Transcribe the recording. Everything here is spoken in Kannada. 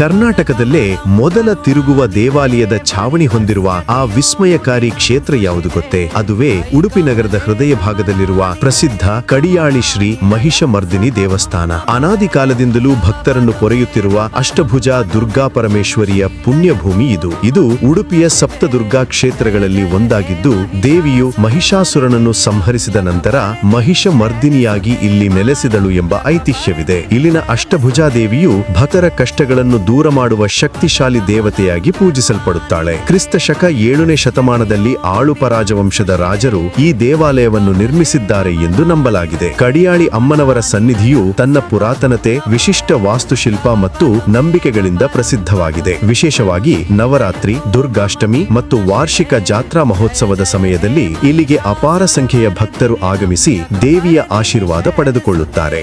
ಕರ್ನಾಟಕದಲ್ಲೇ ಮೊದಲ ತಿರುಗುವ ದೇವಾಲಯದ ಛಾವಣಿ ಹೊಂದಿರುವ ಆ ವಿಸ್ಮಯಕಾರಿ ಕ್ಷೇತ್ರ ಯಾವುದು ಗೊತ್ತೇ? ಅದುವೇ ಉಡುಪಿ ನಗರದ ಹೃದಯ ಭಾಗದಲ್ಲಿರುವ ಪ್ರಸಿದ್ಧ ಕಡಿಯಾಳಿ ಶ್ರೀ ಮಹಿಷಮರ್ದಿನಿ ದೇವಸ್ಥಾನ. ಅನಾದಿ ಕಾಲದಿಂದಲೂ ಭಕ್ತರನ್ನು ಪೊರೆಯುತ್ತಿರುವ ಅಷ್ಟಭುಜ ದುರ್ಗಾ ಪರಮೇಶ್ವರಿಯ ಪುಣ್ಯಭೂಮಿ ಇದು. ಇದು ಉಡುಪಿಯ ಸಪ್ತದುರ್ಗಾ ಕ್ಷೇತ್ರಗಳಲ್ಲಿ ಒಂದಾಗಿದ್ದು, ದೇವಿಯು ಮಹಿಷಾಸುರನನ್ನು ಸಂಹರಿಸಿದ ನಂತರ ಮಹಿಷಮರ್ದಿನಿಯಾಗಿ ಇಲ್ಲಿ ನೆಲೆಸಿದಳು ಎಂಬ ಐತಿಹ್ಯವಿದೆ. ಇಲ್ಲಿನ ಅಷ್ಟಭುಜಾ ದೇವಿಯು ಭಕ್ತರ ಕಷ್ಟಗಳನ್ನು ದೂರ ಮಾಡುವ ಶಕ್ತಿಶಾಲಿ ದೇವತೆಯಾಗಿ ಪೂಜಿಸಲ್ಪಡುತ್ತಾಳೆ. ಕ್ರಿಸ್ತ ಶಕ ಏಳನೇ ಶತಮಾನದಲ್ಲಿ ಆಳುಪರಾಜ ವಂಶದ ರಾಜರು ಈ ದೇವಾಲಯವನ್ನು ನಿರ್ಮಿಸಿದ್ದಾರೆ ಎಂದು ನಂಬಲಾಗಿದೆ. ಕಡಿಯಾಳಿ ಅಮ್ಮನವರ ಸನ್ನಿಧಿಯು ತನ್ನ ಪುರಾತನತೆ, ವಿಶಿಷ್ಟ ವಾಸ್ತುಶಿಲ್ಪ ಮತ್ತು ನಂಬಿಕೆಗಳಿಂದ ಪ್ರಸಿದ್ಧವಾಗಿದೆ. ವಿಶೇಷವಾಗಿ ನವರಾತ್ರಿ, ದುರ್ಗಾಷ್ಟಮಿ ಮತ್ತು ವಾರ್ಷಿಕ ಜಾತ್ರಾ ಮಹೋತ್ಸವದ ಸಮಯದಲ್ಲಿ ಇಲ್ಲಿಗೆ ಅಪಾರ ಸಂಖ್ಯೆಯ ಭಕ್ತರು ಆಗಮಿಸಿ ದೇವಿಯ ಆಶೀರ್ವಾದ ಪಡೆದುಕೊಳ್ಳುತ್ತಾರೆ.